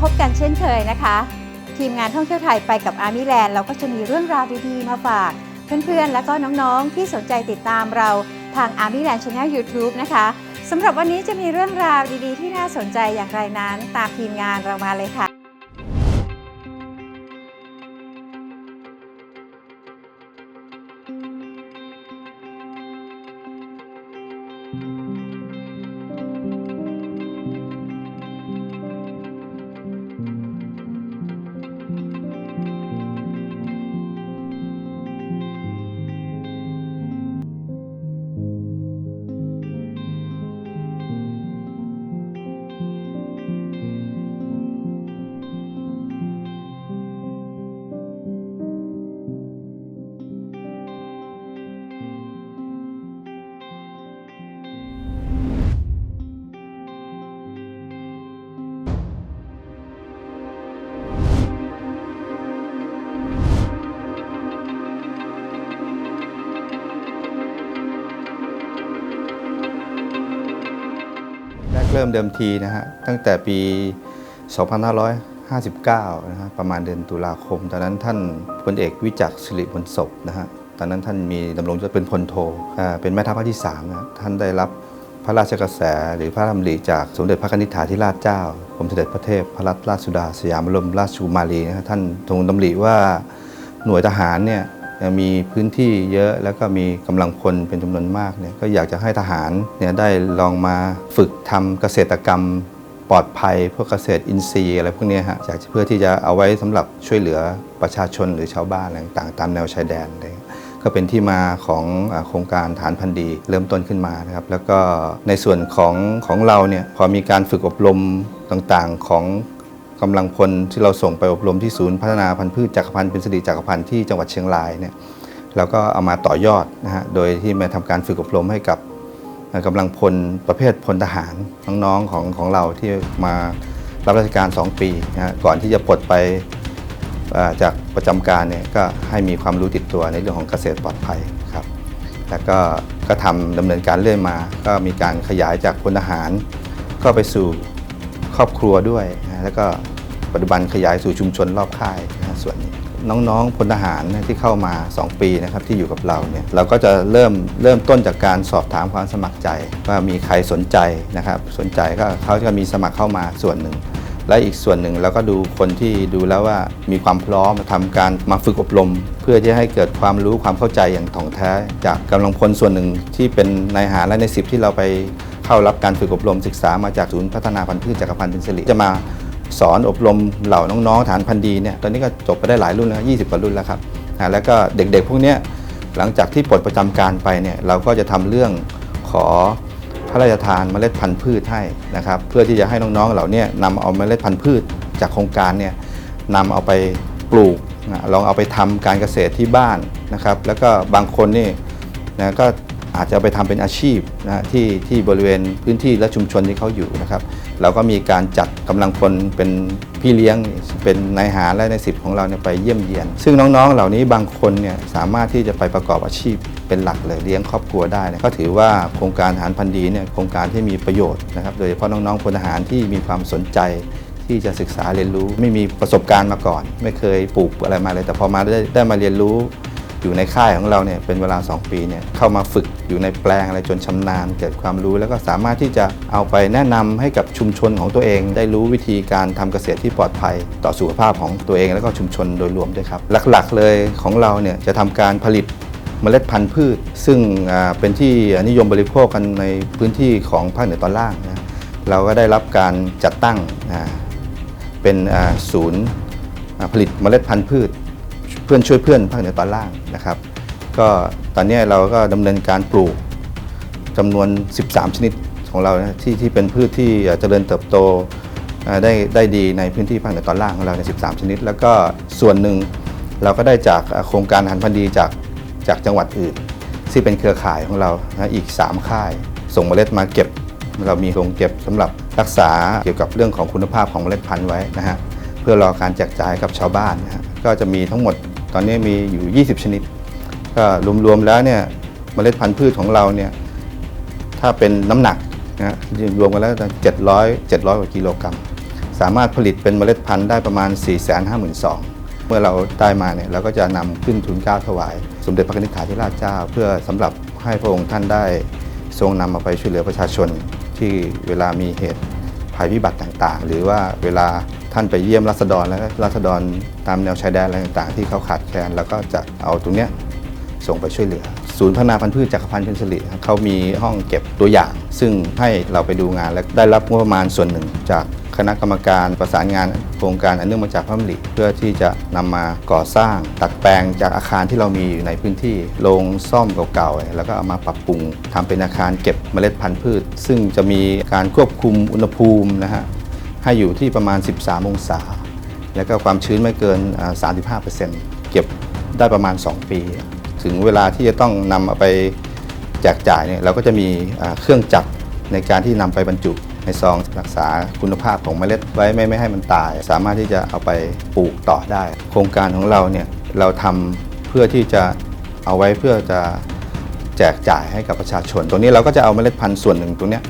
พบกันเช่นเคยนะคะ ทีมงานท่องเที่ยวไทยไปกับอาร์มี่แลนด์เราก็จะมีเรื่องราวดีๆ มาฝาก เพื่อนๆ และก็น้องๆ ที่สนใจติดตามเราทาง Army Land Channel YouTube นะคะสำหรับวันนี้จะมีเรื่องราวดีๆ ที่น่าสนใจอย่างไรนั้น ตามทีมงานเรามาเลยค่ะ เริ่มเดิมทีนะฮะตั้งแต่ปี 2559 นะฮะประมาณเดือนตุลาคม ตอนนั้นท่านพลเอกวิจักรศิริพลศพนะฮะตอนนั้นท่านมีดำรงยศเป็นพลโทเป็นแม่ทัพภาคที่3นะท่านได้รับพระราชกระแสหรือพระดำริจากสมเด็จพระนิธิถาธิราชเจ้ากรมเสด็จพระเทพพระรัตนราชสุดาสยามบรมราชกุมารีนะฮะท่านทรงดำริว่าหน่วยทหารเนี่ย มีพื้นที่เยอะแล้วก็มีกำลังพลเป็นจำนวนมากเนี่ยก็อยากจะให้ทหารเนี่ยได้ลองมาฝึกทำเกษตรกรรมปลอดภัยพวกเกษตรอินทรีย์อะไรพวกนี้ฮะอยากจะเพื่อที่จะเอาไว้สำหรับช่วยเหลือประชาชนหรือชาวบ้านอะไรต่างๆตามแนวชายแดนเงี้ยก็เป็นที่มาของโครงการฐานพันธุ์ดีเริ่มต้นขึ้นมานะครับ แล้วก็ในส่วนของของเราเนี่ยพอมีการฝึกอบรมต่างๆของ กำลังพลที่เราส่งไปอบรมที่ศูนย์พัฒนาพันธุ์พืชจักรพันธุ์เป็นสิริจักรพันธุ์ที่จังหวัดเชียงรายเนี่ยเราก็เอามาต่อยอดนะฮะโดยที่มาทำการฝึกอบรมให้กับกำลังพลประเภทพลทหารน้องๆของของเราที่มารับราชการ 2 ปีนะฮะก่อนที่จะปลดไปจากประจำการเนี่ยก็ให้มีความรู้ติดตัวในเรื่องของเกษตรปลอดภัยครับแล้วก็ก็ทำดำเนินการเรื่อยมา ก็มีการขยายจากพลทหารก็ไปสู่ ครอบครัวด้วยนะแล้วก็ปัจจุบันขยายสู่ชุมชนรอบค่ายนะส่วนนี้น้องๆพลทหารที่เข้ามา 2 ปีนะครับที่อยู่กับเราเนี่ยเราก็จะเริ่มเริ่มต้นจากการสอบถามความสมัครใจ ว่ามีใครสนใจนะครับสนใจก็เขาจะมีสมัครเข้ามาส่วนหนึ่ง และอีกส่วนหนึ่งเราก็ดูคนที่ดูแล้วว่ามีความพร้อมทำการมาฝึกอบรม เพื่อที่ให้เกิดความรู้ความเข้าใจอย่างถ่องแท้ จากกำลังพลส่วนหนึ่งที่เป็นนายทหารและในสิบที่เราไป เข้ารับการฝึกอบรมศึกษามาจากศูนย์พัฒนาพันธุ์พืชจักรพันธ์เป็นสิริจะมาสอนอบรมเหล่าน้องๆฐานพันธุ์ดีเนี่ยตอนนี้ก็จบไปได้หลายรุ่นแล้ว20กว่ารุ่นแล้วครับแล้วก็เด็กๆ พวกนี้หลังจากที่ปลดประจำการไปเนี่ยเราก็จะทำเรื่องขอพระราชทานเมล็ดพันธุ์พืชให้นะครับเพื่อที่จะให้น้องๆเหล่านี้นำเอาเมล็ดพันธุ์พืชจากโครงการเนี่ยนำเอาไปปลูกนะลองเอาไปทำการเกษตรที่บ้านนะครับแล้วก็บางคนนี่นะก็ อาจจะไปทำเป็นอาชีพนะที่ที่บริเวณพื้นที่และชุมชนที่เขาอยู่นะครับ เราก็มีการจัดกำลังพลเป็นพี่เลี้ยงเป็นนายหาและนายสิบของเราเนี่ยไปเยี่ยมเยียน ซึ่งน้องๆ เหล่านี้บางคนเนี่ยสามารถที่จะไปประกอบอาชีพเป็นหลักเลยเลี้ยงครอบครัวได้นะก็ถือว่าโครงการทหารพันธุ์ดีเนี่ยโครงการที่มีประโยชน์นะครับโดยเฉพาะน้องๆพลทหารที่มีความสนใจที่จะศึกษาเรียนรู้ไม่มีประสบการณ์มาก่อน ไม่เคยปลูกอะไรมาเลย แต่พอมาได้ได้มาเรียนรู้ อยู่ในค่ายของเราเนี่ยเป็นเวลา 2 ปีเนี่ยเข้ามาฝึกอยู่ในแปลงอะไรจนชำนาญ เกิดความรู้แล้วก็สามารถที่จะเอาไปแนะนำให้กับชุมชนของตัวเอง ได้รู้วิธีการทำเกษตรที่ปลอดภัย ต่อสุขภาพของตัวเอง แล้วก็ชุมชนโดยรวมด้วยครับ หลักๆ เลยของเราเนี่ยจะทำการผลิตเมล็ดพันธุ์พืช ซึ่งเป็นที่นิยมบริโภคกันในพื้นที่ของภาคเหนือตอนล่างนะเราก็ได้รับการจัดตั้งเป็นศูนย์ผลิตเมล็ดพันธุ์พืช เพื่อนช่วยเพื่อนภาคเหนือตอนล่างนะครับ ก็ตอนนี้เราก็ดำเนินการปลูกจำนวน 13 ชนิดของเรานะที่ที่เป็นพืชที่เจริญเติบโตได้ได้ดีในพื้นที่ภาคเหนือตอนล่างของเราใน 13 ชนิด แล้วก็ส่วนหนึ่งเราก็ได้จากโครงการหันพันธุ์ดีจากจากจังหวัดอื่น ที่เป็นเครือข่ายของเรานะอีก 3 ค่าย ส่งเมล็ดมาเก็บ เรามีโรงเก็บสำหรับรักษาเกี่ยวกับเรื่องของคุณภาพของเมล็ดพันธุ์ไว้นะฮะเพื่อรอการแจกจ่ายกับชาวบ้านนะฮะก็จะมีทั้งหมด ตอนนี้มีอยู่ 20 ชนิด ก็รวมๆแล้วเนี่ยเมล็ดพันธุ์พืชของเราเนี่ยถ้าเป็นน้ำหนักนะรวมกันแล้ว700 700กว่ากิโลกรัม สามารถผลิตเป็นเมล็ดพันธุ์ได้ประมาณ 4 5 2 0 0 0เมื่อเราได้มาเนี่ยเราก็จะนำขึ้นทุนก้าถวาย สมเด็จพระนิธิถาธิราชเจ้า เพื่อสำหรับให้พระองค์ท่านได้ทรงนำมาไปช่วยเหลือประชาชนที่เวลามีเหตุภัยพิบัติต่างๆ หรือว่าเวลา ท่านไปเยี่ยมรัษฎรและรัษฎรตามแนวชายแดนอะไรต่างๆ ที่เขาขาดแคลนแล้วก็จะเอาตรงเนี้ยส่งไปช่วยเหลือ ศูนย์พัฒนาพันธุ์พืชจักรพันธ์เพนซิลิรับเขามีห้องเก็บตัวอย่าง ซึ่งให้เราไปดูงานและได้รับงบประมาณส่วนหนึ่ง จากคณะกรรมการประสานงานโครงการอันเนื่องมาจากพระมริเพื่อที่จะนำมาก่อสร้างตัดแปลงจากอาคารที่เรามีอยู่ในพื้นที่โรงซ่อมเก่าๆแล้วก็เอามาปรับปรุงทำเป็นอาคารเก็บเมล็ดพันธุ์พืช ซึ่งจะมีการควบคุมอุณหภูมินะฮะ ให้อยู่ที่ประมาณ 13 องศา แล้วก็ความชื้นไม่เกินอ่า35%เก็บได้ประมาณ 2 ปี ถึงเวลาที่จะต้องนำเอาไปแจกจ่ายเนี่ยเราก็จะมีเครื่องจักรในการที่นำไปบรรจุในซองรักษาคุณภาพของเมล็ดไว้ไม่ไม่ให้มันตาย สามารถที่จะเอาไปปลูกต่อได้ โครงการของเราเนี่ยเราทำเพื่อที่จะเอาไว้เพื่อจะแจกจ่ายให้กับประชาชน ตรงนี้เราก็จะเอาเมล็ดพันธุ์ส่วนหนึ่งตรงเนี้ย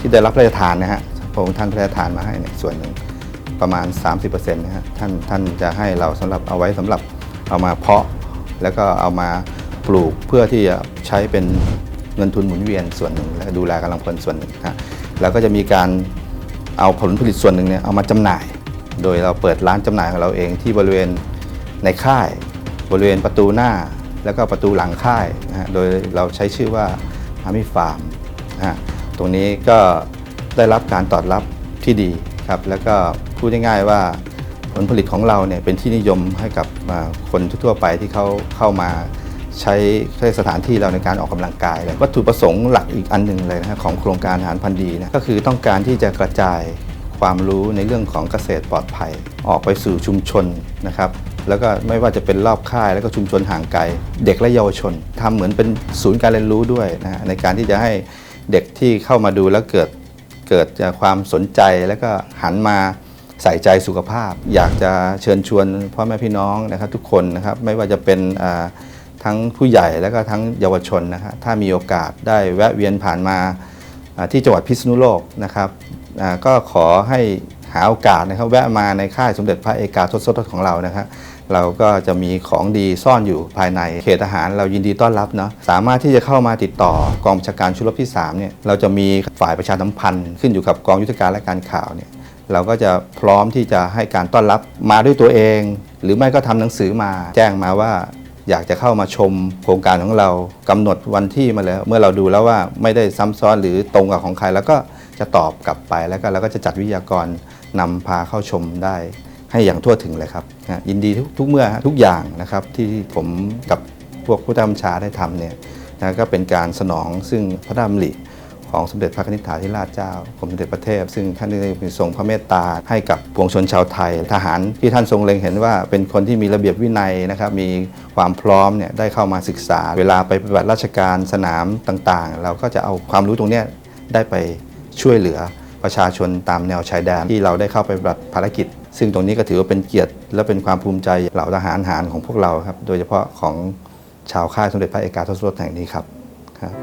ที่ได้รับพระราชทานนะฮะ พระองค์ท่านพระราชทานมาให้เนี่ยส่วนหนึ่งประมาณ 30%นะฮะท่านท่านจะให้เราสำหรับเอาไว้สำหรับเอามาเพาะ แล้วก็เอามาปลูกเพื่อที่จะใช้เป็นเงินทุนหมุนเวียนส่วนหนึ่ง และดูแลกำลังพลส่วนหนึ่งนะแล้วก็จะมีการเอาผลผลิตส่วนหนึ่งเนี่ยเอามาจำหน่าย โดยเราเปิดร้านจำหน่ายของเราเองที่บริเวณในค่าย บริเวณประตูหน้า แล้วก็ประตูหลังค่ายนะฮะโดยเราใช้ชื่อว่าอามิฟาร์มนะฮะตรงนี้ก็ ได้รับการตอบรับที่ดีครับแล้วก็พูดง่ายๆว่าผลผลิตของเราเนี่ยเป็นที่นิยมให้กับคนทั่วไปที่เขาเข้ามาใช้ใช้สถานที่เราในการออกกำลังกายเลยวัตถุประสงค์หลักอีกอันหนึ่งเลยนะฮะของโครงการอาหารพันธุ์ดีนะก็คือต้องการที่จะกระจายความรู้ในเรื่องของเกษตรปลอดภัย ออกไปสู่ชุมชนนะครับแล้วก็ไม่ว่าจะเป็นรอบค่ายแล้วก็ชุมชนห่างไกล เด็กและเยาวชนทำเหมือนเป็นศูนย์การเรียนรู้ด้วยนะในการที่จะให้เด็กที่เข้ามาดูแล้วเกิด เกิดจากความสนใจแล้วก็หันมาใส่ใจสุขภาพ อยากจะเชิญชวนพ่อแม่พี่น้องนะครับทุกคนนะครับไม่ว่าจะเป็นทั้งผู้ใหญ่แล้วก็ทั้งเยาวชนนะฮะถ้ามีโอกาสได้แวะเวียนผ่านมาที่จังหวัดพิษณุโลกนะครับก็ขอให้หาโอกาสนะครับแวะมาในค่ายสมเด็จพระเอกาทศรถของเรานะครับ เราก็จะมีของดีซ่อนอยู่ภายในเขตทหารเรายินดีต้อนรับเนาะสามารถที่จะเข้ามาติดต่อกองบัญชาการชุดรบที่3เนี่ยเราจะมีฝ่ายประชาสัมพันธ์ ขึ้นอยู่กับกองยุทธการและการข่าวเนี่ยเราก็จะพร้อมที่จะให้การต้อนรับมาด้วยตัวเอง หรือไม่ก็ทำหนังสือมาแจ้งมาว่าอยากจะเข้ามาชมโครงการของเรากำหนดวันที่มาแล้ว เมื่อเราดูแล้วว่าไม่ได้ซ้ำซ้อนหรือตรงกับของใคร แล้วก็จะตอบกลับไปแล้วก็เราก็จะจัดวิทยากรนำพาเข้าชมได้ ให้อย่างทั่วถึงเลยครับยินดีทุกเมื่อทุกอย่างนะครับที่ผมกับพวกผู้ตามชาได้ทำเนี่ยนะก็เป็นการสนองซึ่งพระดำริของสมเด็จพระนิธิถาธิราชเจ้ากรมสมเด็จพระเทพ ซึ่งท่านได้ทรงพระเมตตาให้กับปวงชนชาวไทย ทหารที่ท่านทรงเล็งเห็นว่าเป็นคนที่มีระเบียบวินัยนะครับมีความพร้อมเนี่ยได้เข้ามาศึกษา เวลาไปปฏิบัติราชการสนามต่างๆ เราก็จะเอาความรู้ตรงเนี้ยได้ไปช่วยเหลือประชาชนตามแนวชายแดนที่เราได้เข้าไปปฏิบัติภารกิจ ซึ่งตรงนี้ก็ถือว่าเป็นเกียรติและเป็นความภูมิใจเหล่าทหารหารของพวกเราครับ โดยเฉพาะของชาวค่ายสมเด็จพระเอกาทศรถแห่งนี้ครับครับ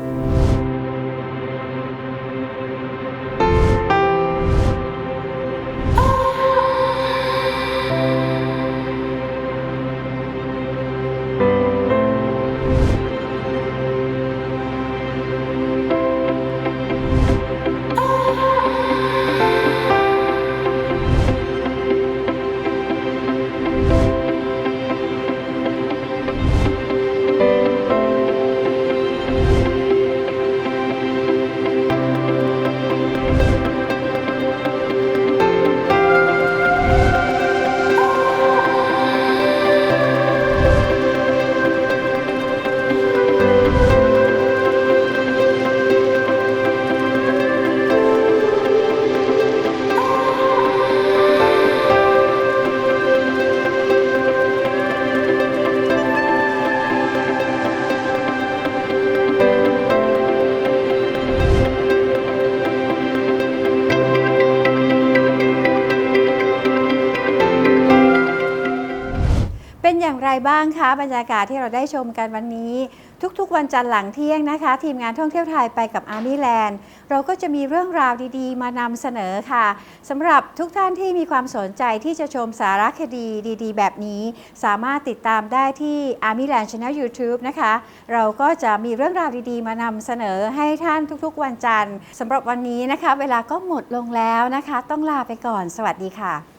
อย่างไรบ้างคะบรรยากาศที่เราได้ชมกันวันนี้ ทุกๆ วันจันทร์หลังเที่ยงนะคะ ทีมงานท่องเที่ยวไทยไปกับอาร์มี่แลนด์เราก็จะมีเรื่องราวดีๆ มานำเสนอค่ะสำหรับทุกท่านที่มีความสนใจที่จะชมสารคดีดีๆ แบบนี้ สามารถติดตามได้ที่ Army Land Channel YouTube นะคะ เราก็จะมีเรื่องราวดีๆ มานำเสนอให้ท่านทุกๆ วันจันทร์สำหรับวันนี้นะคะ เวลาก็หมดลงแล้วนะคะ ต้องลาไปก่อน สวัสดีค่ะ